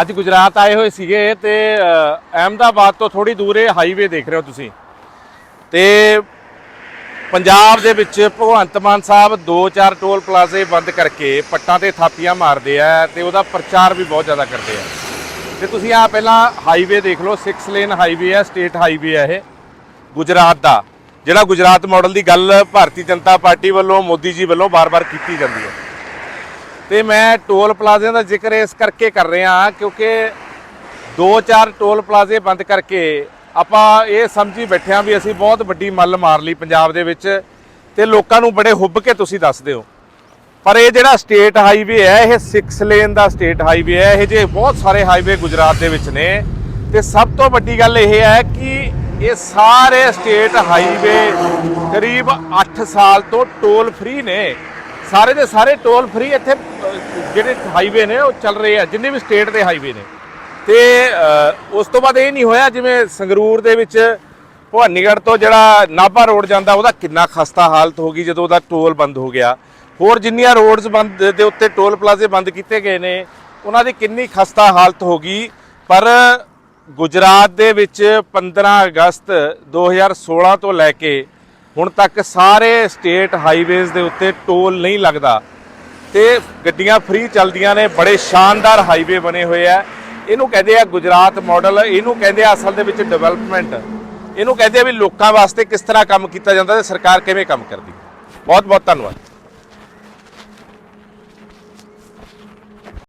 ਅੱਜ ਗੁਜਰਾਤ ਆਏ ਹੋਏ ਸੀਗੇ ਤੇ ਅਹਿਮਦਾਬਾਦ ਤੋਂ ਥੋੜੀ ਦੂਰ ਇਹ ਹਾਈਵੇ ਦੇਖ ਰਹੇ ਹੋ ਤੁਸੀਂ। ਤੇ ਪੰਜਾਬ ਦੇ ਵਿੱਚ ਭਗਵੰਤ ਮਾਨ ਸਾਹਿਬ ਦੋ ਚਾਰ ਟੋਲ ਪਲਾਜ਼ੇ ਬੰਦ ਕਰਕੇ ਪੱਟਾਂ ਤੇ ਥਾਪੀਆਂ ਮਾਰਦੇ ਆ ਤੇ ਉਹਦਾ ਪ੍ਰਚਾਰ ਵੀ ਬਹੁਤ ਜ਼ਿਆਦਾ ਕਰਦੇ ਆ। ਤੇ ਤੁਸੀਂ ਆ ਪਹਿਲਾਂ ਹਾਈਵੇ ਦੇਖ ਲਓ 6 ਲੇਨ ਹਾਈਵੇ ਆ ਸਟੇਟ ਹਾਈਵੇ ਆ ਇਹ, ਗੁਜਰਾਤ ਦਾ। ਜਿਹੜਾ ਗੁਜਰਾਤ ਮਾਡਲ ਦੀ ਗੱਲ ਭਾਰਤੀ ਜਨਤਾ ਪਾਰਟੀ ਵੱਲੋਂ, ਮੋਦੀ ਜੀ ਵੱਲੋਂ ਬਾਰ-ਬਾਰ ਕੀਤੀ ਜਾਂਦੀ ਹੈ। ਤੇ ਮੈਂ ਟੋਲ ਪਲਾਜ਼ਿਆਂ ਦਾ ਜ਼ਿਕਰ ਇਸ ਕਰਕੇ ਕਰ ਰਿਹਾ ਕਿਉਂਕਿ ਦੋ ਚਾਰ ਟੋਲ ਪਲਾਜ਼ੇ ਬੰਦ ਕਰਕੇ ਆਪਾਂ ਇਹ ਸਮਝੀ ਬੈਠੇ ਹਾਂ ਵੀ ਅਸੀਂ ਬਹੁਤ ਵੱਡੀ ਮੱਲ ਮਾਰ ਲਈ ਪੰਜਾਬ ਦੇ ਵਿੱਚ ਤੇ ਲੋਕਾਂ ਨੂੰ ਬੜੇ ਹੁੱਬ ਕੇ ਤੁਸੀਂ ਦੱਸਦੇ ਹੋ। ਪਰ ਇਹ ਜਿਹੜਾ ਸਟੇਟ ਹਾਈਵੇ ਹੈ, ਇਹ 6 ਲੇਨ ਦਾ ਸਟੇਟ ਹਾਈਵੇ ਹੈ, ਇਹ ਜੇ ਬਹੁਤ ਸਾਰੇ ਹਾਈਵੇ ਗੁਜਰਾਤ ਦੇ ਵਿੱਚ ਨੇ, ਤੇ ਸਭ ਤੋਂ ਵੱਡੀ ਗੱਲ ਇਹ ਹੈ ਕਿ ਇਹ ਸਾਰੇ ਸਟੇਟ ਹਾਈਵੇ ਕਰੀਬ 8 ਸਾਲ ਤੋਂ ਟੋਲ ਫ੍ਰੀ ਨੇ। ਸਾਰੇ ਦੇ ਸਾਰੇ ਟੋਲ ਫ੍ਰੀ ਇੱਥੇ ਜਿਹੜੇ ਹਾਈਵੇ ਨੇ, ਉਹ ਚੱਲ ਰਹੇ ਆ, ਜਿੰਨੇ ਵੀ ਸਟੇਟ ਦੇ ਹਾਈਵੇ ਨੇ। ਤੇ ਉਸ ਤੋਂ ਬਾਅਦ ਇਹ ਨਹੀਂ ਹੋਇਆ ਜਿਵੇਂ ਸੰਗਰੂਰ ਦੇ ਵਿੱਚ ਭਵਾਨੀਗੜ੍ਹ ਤੋਂ ਜਿਹੜਾ ਨਾਭਾ ਰੋਡ ਜਾਂਦਾ, ਉਹਦਾ ਕਿੰਨਾ ਖਸਤਾ ਹਾਲਤ ਹੋ ਗਈ ਜਦੋਂ ਉਹਦਾ ਟੋਲ ਬੰਦ ਹੋ ਗਿਆ। ਹੋਰ ਜਿੰਨੀਆਂ ਰੋਡਸ ਬੰਦ ਦੇ ਉੱਤੇ ਟੋਲ ਪਲਾਜ਼ੇ ਬੰਦ ਕੀਤੇ ਗਏ ਨੇ, ਉਹਨਾਂ ਦੀ ਕਿੰਨੀ ਖਸਤਾ ਹਾਲਤ ਹੋ ਗਈ। ਪਰ ਗੁਜਰਾਤ ਦੇ ਵਿੱਚ 15 ਅਗਸਤ 2016 ਤੋਂ ਲੈ ਕੇ ਹੁਣ ਤੱਕ ਸਾਰੇ ਸਟੇਟ ਹਾਈਵੇਜ਼ ਦੇ ਉੱਤੇ ਟੋਲ ਨਹੀਂ ਲੱਗਦਾ ਤੇ ਗੱਡੀਆਂ ਫ੍ਰੀ ਚੱਲਦੀਆਂ ਨੇ, ਬੜੇ ਸ਼ਾਨਦਾਰ ਹਾਈਵੇ ਬਣੇ ਹੋਏ ਆ। ਇਹਨੂੰ ਕਹਿੰਦੇ ਆ ਗੁਜਰਾਤ ਮਾਡਲ ਇਹਨੂੰ ਕਹਿੰਦੇ ਆ ਅਸਲ ਦੇ ਵਿੱਚ ਡਿਵੈਲਪਮੈਂਟ ਇਹਨੂੰ ਕਹਿੰਦੇ ਆ ਵੀ ਲੋਕਾਂ ਵਾਸਤੇ ਕਿਸ ਤਰ੍ਹਾਂ ਕੰਮ ਕੀਤਾ ਜਾਂਦਾ ਤੇ ਸਰਕਾਰ ਕਿਵੇਂ ਕੰਮ ਕਰਦੀ। ਬਹੁਤ ਬਹੁਤ ਧੰਨਵਾਦ।